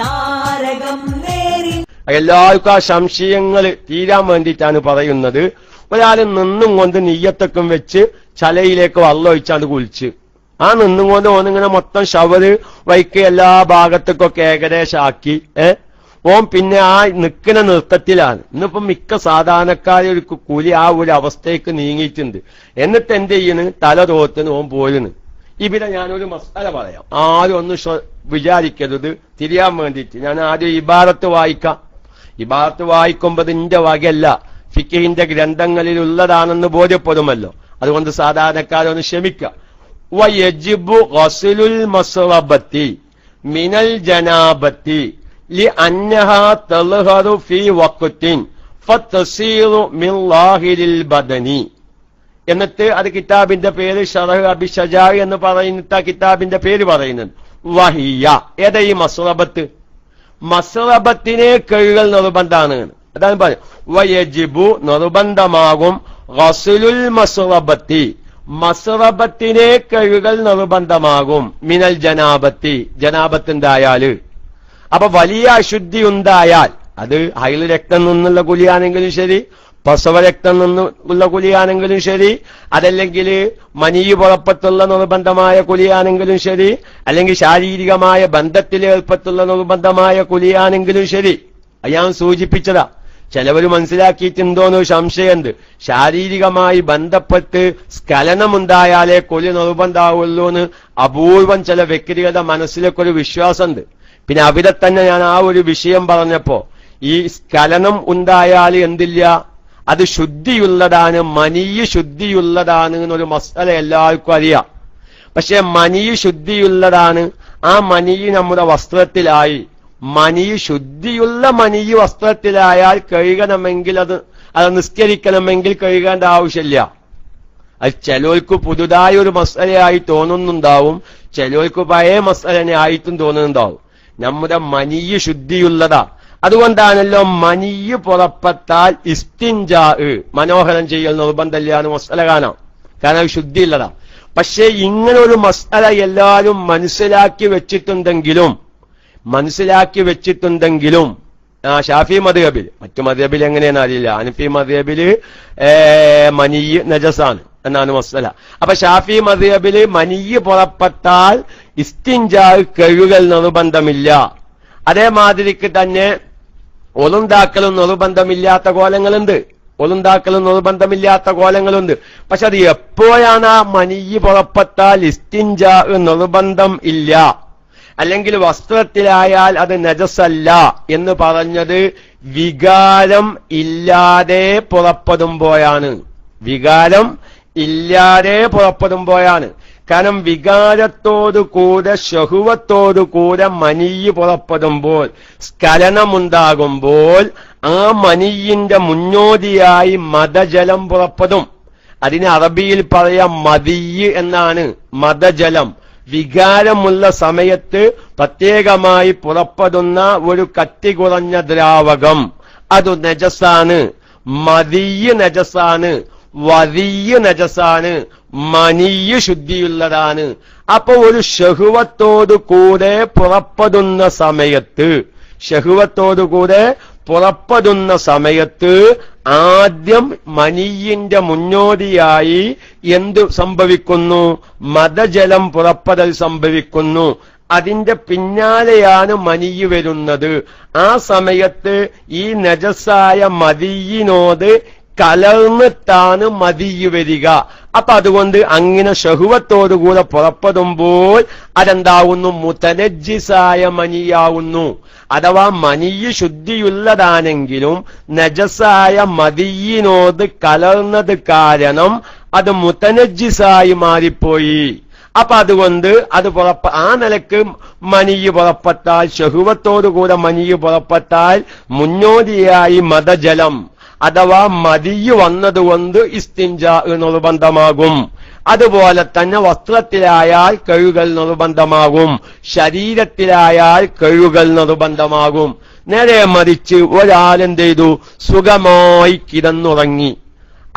താരകം എല്ലാവർക്കും ആ സംശയങ്ങൾ തീരാൻ വേണ്ടിയിട്ടാണ് പറയുന്നത്. ഒരാൾ നിന്നും കൊണ്ട് നെയ്യത്തൊക്കെ വെച്ച് ചലയിലേക്ക് വള്ളൊഴിച്ചാണ് കുളിച്ച്. ആ നിന്നും കൊണ്ട് ഓനിങ്ങനെ മൊത്തം ഷവറ് വൈക്ക് എല്ലാ ഭാഗത്തേക്കൊക്കെ ഏകദേശം ആക്കി ഏ? ഓൻ പിന്നെ ആ നിൽക്കുന്ന നൃത്തത്തിലാണ്. ഇന്നിപ്പം മിക്ക സാധാരണക്കാരൊരു കൂലി ആ ഒരു അവസ്ഥയ്ക്ക് നീങ്ങിയിട്ടുണ്ട്. എന്നിട്ട് എന്ത് ചെയ്യണ്? തല തോത്തിന് ഓൻ പോരുന്നു ഇവിടെ ഞാനൊരു മസാല പറയാം. ആരും ഒന്ന് വിചാരിക്കരുത്. തിരിയാൻ വേണ്ടിയിട്ട് ഞാൻ ആദ്യം ഇബാറത്ത് വായിക്കാം. ഇബാറത്ത് വായിക്കുമ്പോൾ ഇതിന്റെ വകയല്ല. ഫിക്കിന്റെ ഗ്രന്ഥങ്ങളിൽ ഉള്ളതാണെന്ന് ബോധ്യപ്പെടുമല്ലോ. അതുകൊണ്ട് സാധാരണക്കാരൊന്ന് ക്ഷമിക്കാം. മിനൽ ജനാബത്തി ഫി വഖത്തിൻ ബദനി. എന്നിട്ട് അത് കിതാബിന്റെ പേര് ഷറഹ് അബി ഷജാ എന്ന് പറയുന്ന കിതാബിന്റെ പേര് പറയുന്നത്. വഹിയ. ഏതാ ഈ മസ്റബത്ത്? മസ്റബത്തിനെ കഴുകൽ നിർബന്ധാണ്. അതാണ് പറയും വയജിബു നിർബന്ധമാകും റസുലുൽ മസ്റബത്തി. മസ്റബത്തിനെ കഴുകൽ നിർബന്ധമാകും. മിനൽ ജനാബത്തി. ജനാബത്തുണ്ടായാൽ അപ്പൊ വലിയ അശുദ്ധി ഉണ്ടായാൽ അത് ഹൈൽ രക്തം നിന്നുള്ള കുലിയാണെങ്കിലും ശരി പ്രസവ രക്തം നിന്ന് ഉള്ള കുലിയാണെങ്കിലും ശരി അതല്ലെങ്കിൽ മനീയ് പുറപ്പെട്ടുള്ള നിർബന്ധമായ കുലിയാണെങ്കിലും ശരി അല്ലെങ്കിൽ ശാരീരികമായ ബന്ധത്തിൽ ഏർപ്പെട്ടുള്ള നിർബന്ധമായ കുലിയാണെങ്കിലും ശരി. അയാൾ സൂചിപ്പിച്ചതാ. ചിലവര് മനസ്സിലാക്കിയിട്ടുണ്ടോന്ന് സംശയമുണ്ട്. ശാരീരികമായി ബന്ധപ്പെട്ട് സ്ഖലനമുണ്ടായാലേ കൊലി നിർബന്ധാവുള്ളൂ എന്ന് അപൂർവം ചില വ്യക്തികളുടെ മനസ്സിലൊക്കെ ഒരു വിശ്വാസമുണ്ട്. പിന്നെ അവിടെ തന്നെ ഞാൻ ആ ഒരു വിഷയം പറഞ്ഞപ്പോ ഈ സ്ഖലനം ഉണ്ടായാൽ എന്തില്ല? അത് ശുദ്ധിയുള്ളതാണ് മനിയ് ശുദ്ധിയുള്ളതാണ് എന്നൊരു മസല എല്ലാവർക്കും അറിയാം. പക്ഷെ മനിയ് ശുദ്ധിയുള്ളതാണ് ആ മനിയ് നമ്മുടെ വസ്ത്രത്തിലായി. മനിയ് ശുദ്ധിയുള്ള മനിയ് വസ്ത്രത്തിലായാൽ കഴുകണമെങ്കിൽ അത് അത് നിസ്കരിക്കണമെങ്കിൽ കഴുകേണ്ട ആവശ്യമില്ല. അത് ചിലർക്ക് പുതുതായ ഒരു മസലയായി തോന്നുന്നുണ്ടാവും ചിലർക്ക് പഴയ മസലനെ ആയിട്ടും തോന്നുന്നുണ്ടാവും. നമ്മുടെ മനിയ് ശുദ്ധിയുള്ളതാ. അതുകൊണ്ടാണല്ലോ മനിയ് പുറപ്പെട്ടാൽ ഇസ്തിൻജാ മനോഹരം ചെയ്യൽ നിർബന്ധമില്ല എന്ന് മസല കാണാം. കാരണം അത് ശുദ്ധിയുള്ളതാ. പക്ഷേ ഇങ്ങനെ ഒരു മസല എല്ലാവരും മനസ്സിലാക്കി വെച്ചിട്ടുണ്ടെങ്കിലും മനസ്സിലാക്കി വെച്ചിട്ടുണ്ടെങ്കിലും ആ ഷാഫി മദ്ഹബിൽ മറ്റു മദ്ഹബിൽ എങ്ങനെയാണെന്ന് അറിയില്ല. അനഫി മദ്ഹബിൽ മനിയ് നജസാണ് എന്നാണ് മസല. അപ്പൊ ഷാഫി മദ്ഹബിൽ മനിയ് പുറപ്പെട്ടാൽ ഇസ്തിൻജാ കഴുകൽ നിർബന്ധമില്ല. അതേമാതിരിക്ക് തന്നെ ഒളുണ്ടാക്കലും നിർബന്ധമില്ലാത്ത കോലങ്ങളുണ്ട്. ഒളുണ്ടാക്കലും നിർബന്ധമില്ലാത്ത കോലങ്ങളുണ്ട്. പക്ഷെ അത് എപ്പോഴാണ് ആ മനിയ് പുറപ്പെട്ടാൽ ഇസ്റ്റിഞ്ച നിർബന്ധം ഇല്ല. അല്ലെങ്കിൽ വസ്ത്രത്തിലായാൽ അത് നജസല്ല എന്ന് പറഞ്ഞത് വികാരം ഇല്ലാതെ പുറപ്പെടുമ്പോഴാണ്. വികാരം ഇല്ലാതെ പുറപ്പെടുമ്പോഴാണ്. കാരണം വികാരത്തോടു കൂടെ ശഹുവത്തോടു കൂടെ മനിയ് പുറപ്പെടുമ്പോൾ സ്ഖലനമുണ്ടാകുമ്പോൾ ആ മനിയിന്റെ മുന്നോടിയായി മതജലം പുറപ്പെടും. അതിന് അറബിയിൽ പറയാം മതിയ് എന്നാണ്. മതജലം. വികാരമുള്ള സമയത്ത് പ്രത്യേകമായി പുറപ്പെടുന്ന ഒരു കട്ടി കുറഞ്ഞ ദ്രാവകം. അത് നജസാണ്. മതിയ് നജസാണ്. വതിയ് നജസാണ് മനിയ ശുദ്ധിയുള്ളതാണ്. അപ്പൊ ഒരു ഷഹുവത്തോടു കൂടെ പുറപ്പെടുന്ന സമയത്ത് ഷഹുവത്തോടു കൂടെ പുറപ്പെടുന്ന സമയത്ത് ആദ്യം മനിയിന്റെ മുന്നോടിയായി എന്തു സംഭവിക്കുന്നു? മതജലം പുറപ്പെടൽ സംഭവിക്കുന്നു. അതിന്റെ പിന്നാലെയാണ് മനിയ് വരുന്നത്. ആ സമയത്ത് ഈ നജസായ മതിയിനോട് കലർന്നിട്ടാണ് മതിയു വരിക. അപ്പൊ അതുകൊണ്ട് അങ്ങനെ ഷഹുവത്തോടുകൂടെ പുറപ്പെടുമ്പോൾ അതെന്താവുന്നു? മുതനജിസായ മനിയാവുന്നു. അഥവാ മനിയ് ശുദ്ധിയുള്ളതാണെങ്കിലും നജസായ മതിയിനോട് കലർന്നത് കാരണം അത് മുതനജിസായി മാറിപ്പോയി. അപ്പൊ അതുകൊണ്ട് അത് പുറപ്പ ആ നിലയ്ക്ക് മനിയ് പുറപ്പെട്ടാൽ ഷഹുവത്തോടുകൂടെ മനിയ് പുറപ്പെട്ടാൽ മുന്നോടിയായി മതജലം. അഥവാ മതിയ് വന്നതുകൊണ്ട് ഇസ്തിഞ്ച നിർബന്ധമാകും അതുപോലെ തന്നെ വസ്ത്രത്തിലായാൽ കഴുകൽ നിർബന്ധമാകും ശരീരത്തിലായാൽ കഴുകൽ നിർബന്ധമാകും നേരെ മറിച്ച് ഒരാളെന്ത് ചെയ്തു സുഖമായി കിടന്നുറങ്ങി.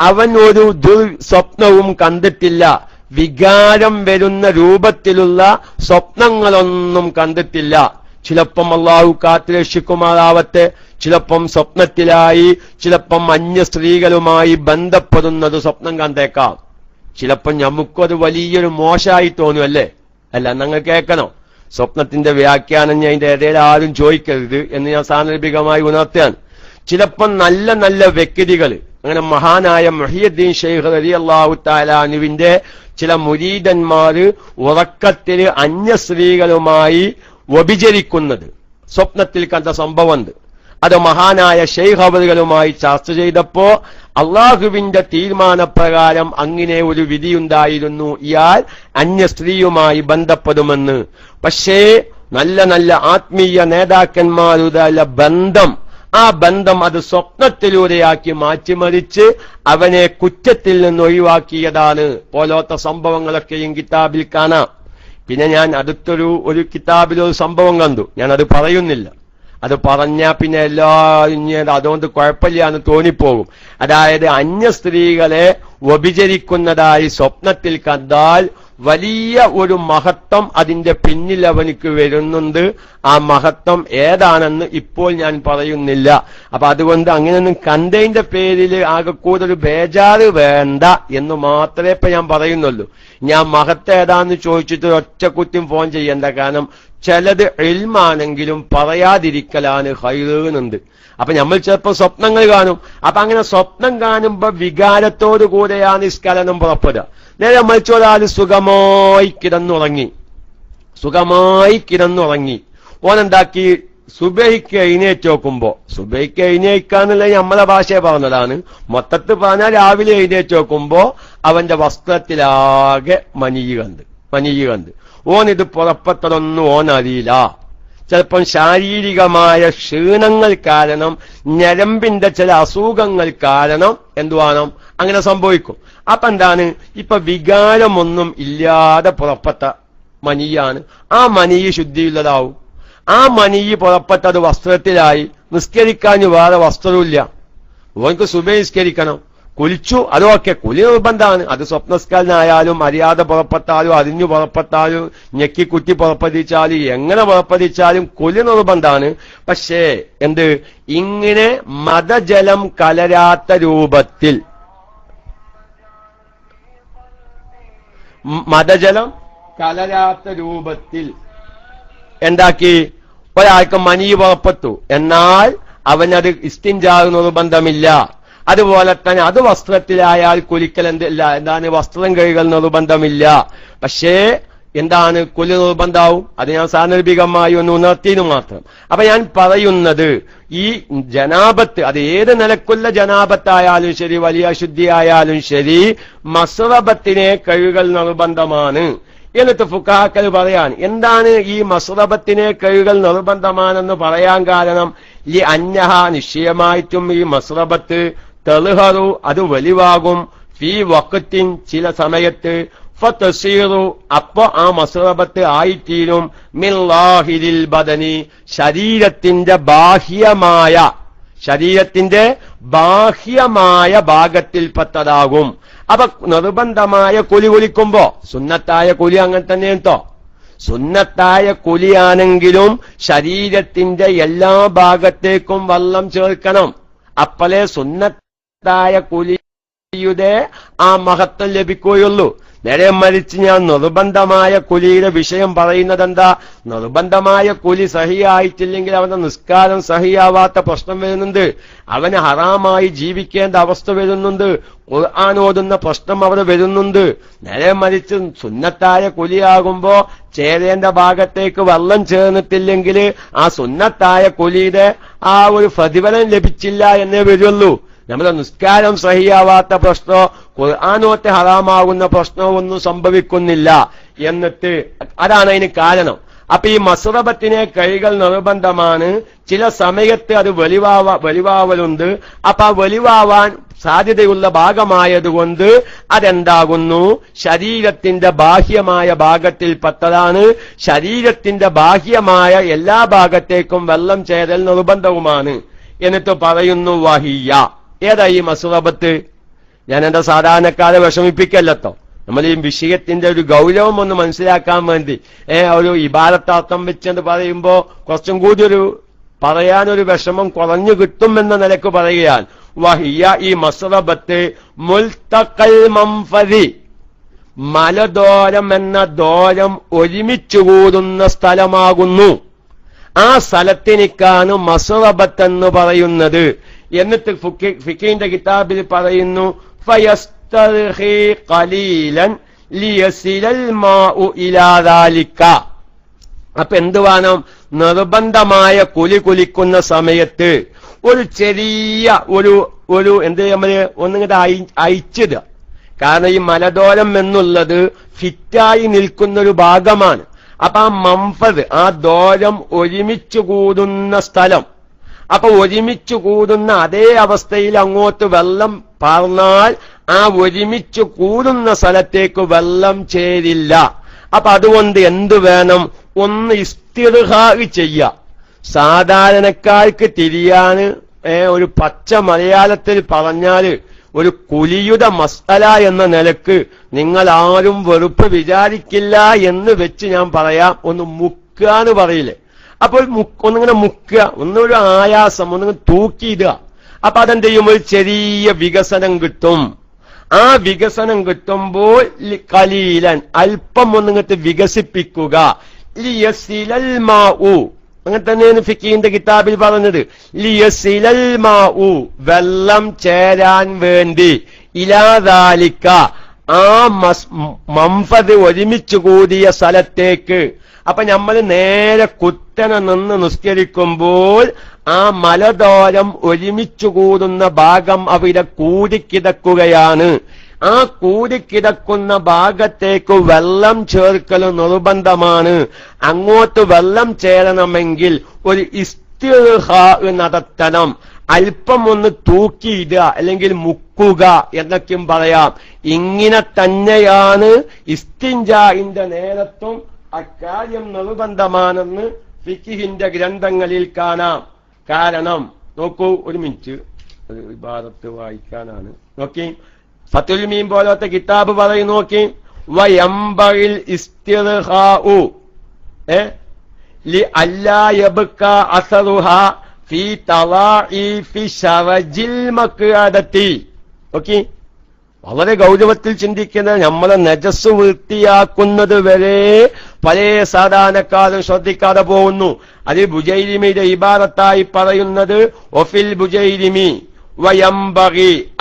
അവൻ ഒരു ദുർ സ്വപ്നവും കണ്ടിട്ടില്ല. വികാരം വരുന്ന രൂപത്തിലുള്ള സ്വപ്നങ്ങളൊന്നും കണ്ടിട്ടില്ല. ചിലപ്പം അള്ളാഹു കാത്തുരക്ഷിക്കുമാറാവട്ടെ ചിലപ്പം സ്വപ്നത്തിലായി ചിലപ്പം അന്യ സ്ത്രീകളുമായി ബന്ധപ്പെടുന്നത് സ്വപ്നം കണ്ടേക്കാം. ചിലപ്പം നമുക്കത് വലിയൊരു മോശമായി തോന്നും അല്ലേ അല്ല നിങ്ങൾ കേൾക്കണോ? സ്വപ്നത്തിന്റെ വ്യാഖ്യാനം ഞാൻ അതിന്റെ ഇടയിൽ ആരും ചോദിക്കരുത് എന്ന് ഞാൻ സാന്ദർഭികമായി ഉണർത്തുകയാണ്. ചിലപ്പം നല്ല നല്ല വ്യക്തികൾ അങ്ങനെ മഹാനായ മൊഹിയുദ്ദീൻ ഷെയ്ഖ് അലി അള്ളാഹു താലാനുവിന്റെ ചില മുരീദന്മാര് ഉറക്കത്തിൽ അന്യ സ്ത്രീകളുമായി വ്യഭിചരിക്കുന്നത്. സ്വപ്നത്തിൽ കണ്ട സംഭവം അത് മഹാനായ ഷെയ്ഖ് അവറുകളുമായി ചർച്ച ചെയ്തപ്പോ അള്ളാഹുവിന്റെ തീരുമാനപ്രകാരം അങ്ങനെ ഒരു വിധിയുണ്ടായിരുന്നു. ഇയാൾ അന്യ സ്ത്രീയുമായി ബന്ധപ്പെടുമെന്ന്. പക്ഷേ നല്ല നല്ല ആത്മീയ നേതാക്കന്മാരുടെ ബന്ധം ആ ബന്ധം അത് സ്വപ്നത്തിലൂടെയാക്കി മാറ്റിമറിച്ച് അവനെ കുറ്റത്തിൽ നിന്ന് ഒഴിവാക്കിയതാണ്. പോലോത്ത സംഭവങ്ങളൊക്കെയും കിതാബിൽ കാണാം. പിന്നെ ഞാൻ അടുത്തൊരു ഒരു കിതാബിൽ ഒരു സംഭവം കണ്ടു. ഞാൻ അത് പറയുന്നില്ല. അത് പറഞ്ഞാൽ പിന്നെ എല്ലാവരും അതുകൊണ്ട് കുഴപ്പമില്ല എന്ന് തോന്നിപ്പോകും. അതായത് അന്യ സ്ത്രീകളെ വ്യഭിചരിക്കുന്നതായി സ്വപ്നത്തിൽ കണ്ടാൽ വലിയ ഒരു മഹത്വം അതിന്റെ പിന്നിൽ അവനിക്ക് വരുന്നുണ്ട്. ആ മഹത്വം ഏതാണെന്ന് ഇപ്പോൾ ഞാൻ പറയുന്നില്ല. അപ്പൊ അതുകൊണ്ട് അങ്ങനെയൊന്നും കണ്ടതിന്റെ പേരിൽ ആകെ കൂടുതൽ ബേജാറ് വേണ്ട എന്ന് മാത്രമേ ഇപ്പൊ ഞാൻ പറയുന്നുള്ളൂ. ഞാൻ മഹത്വം ഏതാന്ന് ചോദിച്ചിട്ട് ഒറ്റ ഫോൺ ചെയ്യേണ്ട. കാരണം ചിലത് എൽമാണെങ്കിലും പറയാതിരിക്കലാണ് ഹൈറുന്നുണ്ട് അപ്പൊ നമ്മൾ ചിലപ്പോൾ സ്വപ്നങ്ങൾ കാണും. അപ്പൊ അങ്ങനെ സ്വപ്നം കാണുമ്പോ വികാരത്തോടു കൂടെയാണ് ഈ സ്ഖലനം പുറപ്പെടുക. നേരെ മരിച്ചൊരാൾ സുഖമായി കിടന്നുറങ്ങി. സുഖമായി കിടന്നുറങ്ങി. ഓനെന്താക്കി? സുബൈക്ക് എഴുന്നേറ്റ് നോക്കുമ്പോ സുബൈക്ക് എഴുന്നേൽക്കാന്നുള്ള നമ്മളെ ഭാഷയെ പറഞ്ഞതാണ്. മൊത്തത്തിൽ പറഞ്ഞാൽ രാവിലെ എഴുന്നേറ്റ് നോക്കുമ്പോ അവന്റെ വസ്ത്രത്തിലാകെ മനിയ് കണ്ട് ഇത് പുറപ്പെട്ടതൊന്നും ഓൻ അറിയില്ല ചിലപ്പം ശാരീരികമായ ക്ഷീണങ്ങൾ കാരണം ഞരമ്പിന്റെ ചില അസുഖങ്ങൾ കാരണം എന്തുവാണോ? അങ്ങനെ സംഭവിക്കും. അപ്പൊ എന്താണ്? ഇപ്പൊ വികാരമൊന്നും ഇല്ലാതെ പുറപ്പെട്ട മനിയാണ്. ആ മനിയ് ശുദ്ധിയുള്ളതാവും. ആ മനിയ് പുറപ്പെട്ടത് വസ്ത്രത്തിലായി. നിസ്കരിക്കാൻ വേറെ വസ്ത്രമില്ല സുഭ സുബഹിസ്കരിക്കണം കുലിച്ചു അതൊക്കെ കുലി നിർബന്ധമാണ് അത് സ്വപ്നസ്കലനായാലും മര്യാദ പുറപ്പെട്ടാലും അറിഞ്ഞു പുറപ്പെട്ടാലും ഞെക്കിക്കുറ്റി പുറപ്പെടിച്ചാലും എങ്ങനെ പുറപ്പെടിച്ചാലും കുലി നിർബന്ധമാണ് പക്ഷേ എന്ത്? ഇങ്ങനെ മതജലം കലരാത്ത രൂപത്തിൽ. മതജലം കലരാത്ത രൂപത്തിൽ എന്താക്കി? ഒരാൾക്ക് മനി പുറപ്പെട്ടു. എന്നാൽ അവനത് ഇസ്തിൻജാവ് നിർബന്ധമില്ല. അതുപോലെ തന്നെ അത് വസ്ത്രത്തിലായാൽ കുലിക്കൽ എന്തില്ല എന്താണ് വസ്ത്രം കഴുകൽ നിർബന്ധമില്ല. പക്ഷേ എന്താണ് കുലി നിർബന്ധാവും അത് ഞാൻ സാന്ദർഭികമായി ഒന്ന് ഉണർത്തിയെന്ന് മാത്രം. അപ്പൊ ഞാൻ പറയുന്നത് ഈ ജനാപത്ത് അത് ഏത് നിലക്കുള്ള ജനാപത്തായാലും ശരി വലിയ അശുദ്ധിയായാലും ശരി മസ്റബത്തിനെ കഴുകൽ നിർബന്ധമാണ്. എന്നിട്ട് ഫുക്കാക്കൽ പറയാൻ എന്താണ് ഈ മസ്റബത്തിനെ കഴുകൽ നിർബന്ധമാണെന്ന് പറയാൻ കാരണം? ഈ അന്യഹ നിശ്ചയമായിട്ടും ഈ മസ്റബത്ത് തെളുഹറു അത് വലിവാകും ഫീ വക്കത്തിൻ ചില സമയത്ത് ഫീറു അപ്പൊ ആ മസുറബത്ത് ആയിത്തീരും. മില്ലാഹിരിൽ ബദനി. ശരീരത്തിന്റെ ബാഹ്യമായ ശരീരത്തിന്റെ ബാഹ്യമായ ഭാഗത്തിൽ ഭാഗത്തിൽപ്പെട്ടതാകും അപ്പൊ നിർബന്ധമായ കുലി കുലിക്കുമ്പോ സുന്നത്തായ കുലി അങ്ങനെ തന്നെ കേട്ടോ സുന്നത്തായ കുലിയാണെങ്കിലും ശരീരത്തിന്റെ എല്ലാ ഭാഗത്തേക്കും വള്ളം ചേർക്കണം. അപ്പലേ സുന്നത്തായ കുലിയുടെ ആ മഹത്വം ലഭിക്കുകയുള്ളൂ. നേരെ മരിച്ച് ഞാൻ നിർബന്ധമായ കുലിയുടെ വിഷയം പറയുന്നത് എന്താ നിർബന്ധമായ കുലി സഹിയായിട്ടില്ലെങ്കിൽ അവന്റെ നിസ്കാരം സഹിയാവാത്ത പ്രശ്നം വരുന്നുണ്ട്. അവന് ഹറാമായി ജീവിക്കേണ്ട അവസ്ഥ വരുന്നുണ്ട്. ഖുർആൻ ഓതുന്ന പ്രശ്നം അവിടെ വരുന്നുണ്ട്. നേരെ മരിച്ച് സുന്നത്തായ കുലിയാകുമ്പോ ചേരേണ്ട ഭാഗത്തേക്ക് വള്ളം ചേർന്നിട്ടില്ലെങ്കിൽ ആ സുന്നത്തായ കുലിയുടെ ആ ഒരു പ്രതിഫലം ലഭിച്ചില്ല എന്നേ വരുള്ളൂ. നമ്മുടെ നിസ്കാരം സഹിയാവാത്ത പ്രശ്നമോ ഖുർആാനോത്തെ ഹറാമാകുന്ന പ്രശ്നമോ ഒന്നും സംഭവിക്കുന്നില്ല എന്നിട്ട് അതാണ് അതിന് കാരണം. അപ്പൊ ഈ മസുറബത്തിനെ കൈകൾ നിർബന്ധമാണ്. ചില സമയത്ത് അത് വലിവാവ വലിവാവലുണ്ട് അപ്പൊ ആ വലിവാവാൻ സാധ്യതയുള്ള ഭാഗമായതുകൊണ്ട് അതെന്താകുന്നു? ശരീരത്തിന്റെ ബാഹ്യമായ ഭാഗത്തിൽ പെട്ടതാണ്. ശരീരത്തിന്റെ ബാഹ്യമായ എല്ലാ ഭാഗത്തേക്കും വെള്ളം ചേരൽ നിർബന്ധവുമാണ്. എന്നിട്ട് പറയുന്നു വഹിയ ഏതാ ഈ മസുറബത്ത് ഞാൻ എന്റെ സാധാരണക്കാരെ വിഷമിപ്പിക്കല്ലോ നമ്മൾ ഈ വിഷയത്തിന്റെ ഒരു ഗൗരവം ഒന്ന് മനസ്സിലാക്കാൻ വേണ്ടി ഏ ഒരു ഇബാരത്താർത്ഥം വെച്ചെന്ന് പറയുമ്പോ കുറച്ചും കൂടി ഒരു പറയാനൊരു വിഷമം കുറഞ്ഞു കിട്ടും എന്ന നിലയ്ക്ക് പറയുകയാണ് വഹിയ ഈ മസറബത്ത് മുൽത്തക്കൽ മംഫതി മലദോരം എന്ന ദോരം ഒരുമിച്ചു കൂടുന്ന സ്ഥലമാകുന്നു. ആ സ്ഥലത്തിനിക്കാണ് മസുറബത്ത് എന്ന് പറയുന്നത്. എന്നിട്ട് ഫുക്കി- ഫിക്കിന്റെ കിതാബിൽ പറയുന്നു അപ്പൊ എന്ത് വേണം? നിർബന്ധമായ കുലി കുലിക്കുന്ന സമയത്ത് ഒരു ചെറിയ ഒരു ഒരു എന്ത് നമ്മൾ ഒന്നിങ്ങോട്ട് അയച്ചത് കാരണം ഈ മലദോരം എന്നുള്ളത് ഫിറ്റായി നിൽക്കുന്ന ഒരു ഭാഗമാണ്. അപ്പൊ ആ മംഫത് ആ ദോരം ഒരുമിച്ച് കൂടുന്ന സ്ഥലം അപ്പൊ ഒരുമിച്ച് കൂടുന്ന അതേ അവസ്ഥയിൽ അങ്ങോട്ട് വെള്ളം പാർന്നാൽ ആ ഒരുമിച്ച് കൂടുന്ന സ്ഥലത്തേക്ക് വെള്ളം ചേരില്ല. അപ്പൊ അതുകൊണ്ട് എന്തു വേണം? ഒന്ന് ഇസ്തിർഹാഗ് ചെയ്യ. സാധാരണക്കാർക്ക് തിരിയാന് ഒരു പച്ച മലയാളത്തിൽ പറഞ്ഞാൽ ഒരു കുലിയുടെ മസ്തല എന്ന നിലയ്ക്ക് നിങ്ങൾ ആരും വെറുപ്പ് വിചാരിക്കില്ല എന്ന് വെച്ച് ഞാൻ പറയാം. ഒന്ന് മുക്കാന്ന് പറയില്ലേ? അപ്പോൾ ഒന്നിങ്ങനെ മുക്കുക ഒന്നൊരു ആയാസം ഒന്നിങ്ങനെ തൂക്കിയിടുക. അപ്പൊ അതെന്ത് ചെയ്യും ഒരു ചെറിയ വികസനം കിട്ടും. ആ വികസനം കിട്ടുമ്പോൾ കലീലൻ അല്പം ഒന്നിങ്ങട്ട് വികസിപ്പിക്കുക. അങ്ങനെ തന്നെയാണ് ഫിക്കീന്റെ കിതാബിൽ പറഞ്ഞത്. വെള്ളം ചേരാൻ വേണ്ടി. ഇലാദാലിക്ക. ആ മംഫത് ഒരുമിച്ച് കൂടിയ സ്ഥലത്തേക്ക്. അപ്പൊ നമ്മൾ നേരെ കുത്തനെ നിന്ന് നിസ്കരിക്കുമ്പോൾ ആ മലദോരം ഒരുമിച്ചു കൂടുന്ന ഭാഗം അവിടെ കൂടിക്കിടക്കുകയാണ്. ആ കൂടിക്കിടക്കുന്ന ഭാഗത്തേക്ക് വെള്ളം ചേർക്കൽ നിർബന്ധമാണ്. അങ്ങോട്ട് വെള്ളം ചേരണമെങ്കിൽ ഒരു ഇസ്തിഹ നടത്തണം. അല്പം ഒന്ന് തൂക്കിയിടുക അല്ലെങ്കിൽ മുക്കുക എന്നൊക്കെയും പറയാം. ഇങ്ങനെ തന്നെയാണ് ഇസ്തിൻജായിന്റെ നേരത്തും അക്കാര്യം നിർബന്ധമാണെന്ന് ഫിക്കിഹിന്റെ ഗ്രന്ഥങ്ങളിൽ കാണാം. കാരണം നോക്കൂ ഒരു മിനിറ്റ്. വിഭാഗത്ത് ഭാഗത്ത് വായിക്കാനാണ്. നോക്കി. ഫത്തുൽ മീൻ പോലത്തെ കിതാബ് പറയും നോക്കി. വയമ്പയിൽ ഇസ്തിർഹാഉ. ഏ? ലി അല്ലാ യബ്ക അസറുഹ വളരെ ഗൗരവത്തിൽ ചിന്തിക്കുന്ന നമ്മളെ നജസ് വൃത്തിയാക്കുന്നത് വരെ പല സാധാരണക്കാരും ശ്രദ്ധിക്കാതെ പോകുന്നു. അതിൽ ബുജൈരിമിയുടെ ഇബാറത്തായി പറയുന്നത് ഒഫിൽ ബുജൈരിമി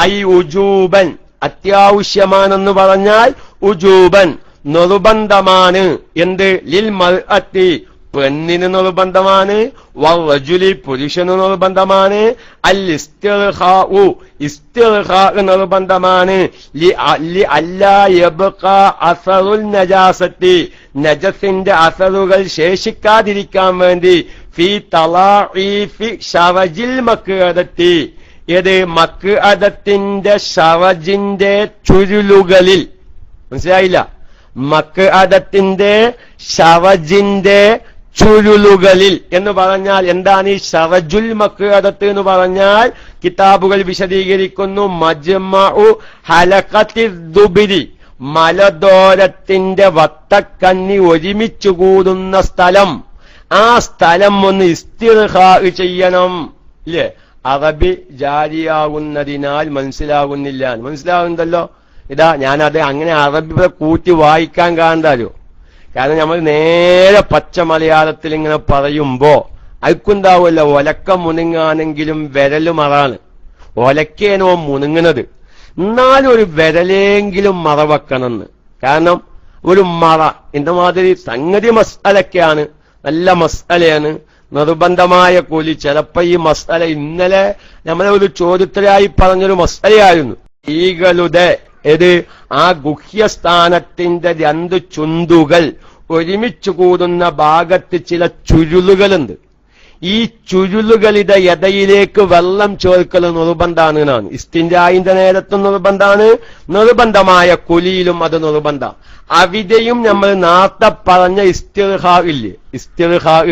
ഐ ഉജൂബൻ. അത്യാവശ്യമാണെന്ന് പറഞ്ഞാൽ ഉജൂബൻ നിർബന്ധമാണ്. എന്ത്? ലിൽ മർഅത്തി പെണ്ണിന് നിർബന്ധമാണ് വജുലി പുരുഷന് നിർബന്ധമാണ് അൽ ഇസ്തിർഹാഉ ഇസ്തിർഹാ നിർബന്ധമാണ് അസറുൽ നജാസത്തി നജസിന്റെ അസറുകൾ ശേഷിക്കാതിരിക്കാൻ വേണ്ടി ഫി ഷവജിൽ ഷറജിൽ മക്അദത്തി ഏത് മക്അദത്തിന്റെ ഷവജിന്റെ ചുരുളുകളിൽ. മനസ്സിലായില്ല? മക്ക് അതത്തിന്റെ ഷറജിന്റെ ചുരുളുകളിൽ എന്ന് പറഞ്ഞാൽ എന്താണ് ഈ ഷറജുൽ മക്അദത്ത് എന്ന് പറഞ്ഞാൽ കിതാബുകൾ വിശദീകരിക്കുന്നു മജ്മഉ ഹലഖത്തി ദുബിരി മലദോരത്തിന്റെ വത്തക്കന്നി ഒരുമിച്ചു കൂടുന്ന സ്ഥലം. ആ സ്ഥലം ഒന്ന് ഇസ്തിർഹാ ചെയ്യണം. ഇല്ലേ? അറബി ജാരിയാകുന്നതിനാൽ മനസ്സിലാകുന്നില്ല. മനസ്സിലാകുന്നുണ്ടല്ലോ ഇതാ ഞാനത് അങ്ങനെ അറബി കൂട്ടി വായിക്കാൻ കാണാലോ കാരണം നമ്മൾ നേരെ പച്ച മലയാളത്തിൽ ഇങ്ങനെ പറയുമ്പോ അയക്കുണ്ടാവുമല്ലോ ഒലക്ക മുനുങ്ങാനെങ്കിലും വിരൽ മറാണ്. ഒലക്കേനോ മുനുങ്ങുന്നത് എന്നാലും ഒരു വിരലെങ്കിലും മറ വെക്കണമെന്ന് കാരണം ഒരു മറ എന്ന മാതിരി സംഗതി മസാലൊക്കെയാണ് നല്ല മസാലയാണ് നിർബന്ധമായ കൂലി. ചിലപ്പോ ഈ മസാല ഇന്നലെ നമ്മളെ ഒരു ചോദ്യത്തിലായി പറഞ്ഞൊരു മസാലയായിരുന്നു ഈകളുടെ ഇത് ആ ഗുഹ്യസ്ഥാനത്തിന്റെ രണ്ട് ചുന്തുകൾ ഒരുമിച്ച് കൂടുന്ന ഭാഗത്ത് ചില ചുരുളുകളുണ്ട്. ഈ ചുരുളുകളുടെ എതയിലേക്ക് വെള്ളം ചേർക്കൽ നിർബന്ധാണ് എന്നാണ്. ഇസ്തിൻജായിന്റെ നേരത്തും നിർബന്ധാണ് നിർബന്ധമായ കുലിയിലും അത് നിർബന്ധം. അവിടെയും നമ്മൾ നാത്ത പറഞ്ഞ ഇസ്തിർഹാ ഇല്ലേ? ഇസ്തിർഹാ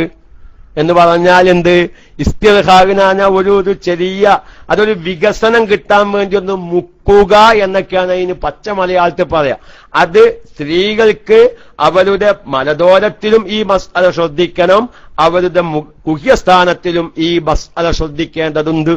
എന്ന് പറഞ്ഞാൽ എന്ത്? ഇസ്തിർഹാവിനാണ് ഒരു ഒരു ചെറിയ അതൊരു വികസനം കിട്ടാൻ വേണ്ടി ഒന്ന് മുക്കുക എന്നൊക്കെയാണ് അതിന് പച്ച മലയാളത്തിൽ പറയാം. അത് സ്ത്രീകൾക്ക് അവരുടെ മലദോരത്തിലും ഈ മസ്അല ശ്രദ്ധിക്കണം അവരുടെ കുഹ്യസ്ഥാനത്തിലും ഈ മസ്അല ശ്രദ്ധിക്കേണ്ടതുണ്ട്.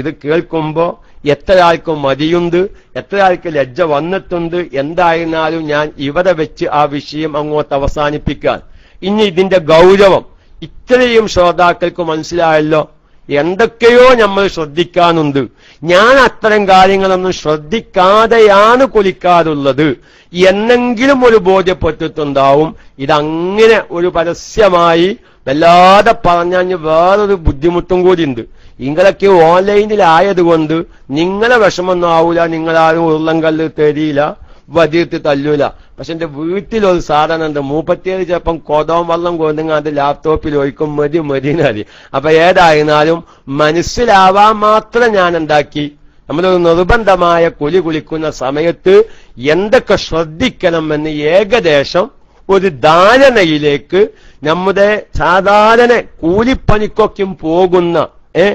ഇത് കേൾക്കുമ്പോ എത്ര ആൾക്ക് മതിയുണ്ട് എത്ര ആൾക്ക് ലജ്ജ വന്നിട്ടുണ്ട് എന്തായിരുന്നാലും ഞാൻ ഇവിടെ വെച്ച് ആ വിഷയം അങ്ങോട്ട് അവസാനിപ്പിക്കാൻ ഇനി ഇതിന്റെ ഗൗരവം. ഇത്രയും ശ്രോതാക്കൾക്ക് മനസ്സിലായല്ലോ. എന്തൊക്കെയോ നമ്മൾ ശ്രദ്ധിക്കാനുണ്ട്. ഞാൻ അത്തരം കാര്യങ്ങളൊന്നും ശ്രദ്ധിക്കാതെയാണ് കൊലിക്കാറുള്ളത്. എന്നെങ്കിലും ഒരു ബോധ്യപ്പെട്ടിട്ടുണ്ടാവും ഇതങ്ങനെ ഒരു പരസ്യമായി വല്ലാതെ പറഞ്ഞാൽ വേറൊരു ബുദ്ധിമുട്ടും കൂടി ഉണ്ട് ഇങ്ങളൊക്കെ ഓൺലൈനിലായതുകൊണ്ട് നിങ്ങളെ വിഷമൊന്നും ആവൂല നിങ്ങളാരും ഉരുളങ്കല്ല് തരിയില്ല. വതിർത്ത് തല്ലൂല. പക്ഷെ എന്റെ വീട്ടിലൊരു സാധനം ഉണ്ട്. മൂപ്പത്തിയേഴ് ചിലപ്പം കൊതവും വെള്ളം കൊണ്ടുങ്ങാണ്ട് ലാപ്ടോപ്പിൽ ഒഴിക്കും. മതി മതിനറി അപ്പൊ ഏതായിരുന്നാലും മനസ്സിലാവാൻ മാത്രം ഞാൻ ഉണ്ടാക്കി നമ്മളൊരു നിർബന്ധമായ കുലി കുളിക്കുന്ന സമയത്ത് എന്തൊക്കെ ശ്രദ്ധിക്കണമെന്ന് ഏകദേശം ഒരു ധാരണയിലേക്ക് നമ്മുടെ സാധാരണ കൂലിപ്പണിക്കൊക്കെയും പോകുന്ന ഏ?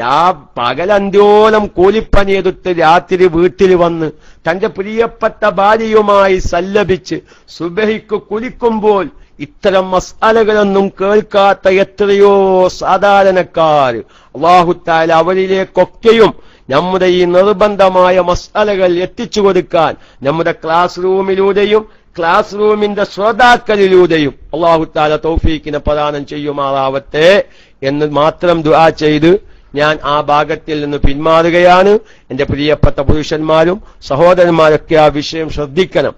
രാ പകലന്ത്യോളം കൂലിപ്പണിയെടുത്ത് രാത്രി വീട്ടിൽ വന്ന് തന്റെ പ്രിയപ്പെട്ട ഭാര്യയുമായി സല്ലപിച്ച് സുബഹിക്ക് കുലിക്കുമ്പോൾ ഇത്തരം മസാലകളൊന്നും കേൾക്കാത്ത എത്രയോ സാധാരണക്കാർ വാഹുത്താൽ അവരിലേക്കൊക്കെയും നമ്മുടെ ഈ നിർബന്ധമായ മസാലകൾ എത്തിച്ചു കൊടുക്കാൻ നമ്മുടെ ക്ലാസ് റൂമിലൂടെയും ക്ലാസ് റൂമിന്റെ ശ്രോതാക്കളിലൂടെയും അള്ളാഹുത്താല തൗഫീഖിനെ പ്രദാനം ചെയ്യുമാറാവട്ടെ. എന്ന് മാത്രം ദുആ ചെയ്ത് ഞാൻ ആ ഭാഗത്തിൽ നിന്ന് പിന്മാറുകയാണ്. എന്റെ പ്രിയപ്പെട്ട പുരുഷന്മാരും സഹോദരന്മാരൊക്കെ ആ വിഷയം ശ്രദ്ധിക്കണം.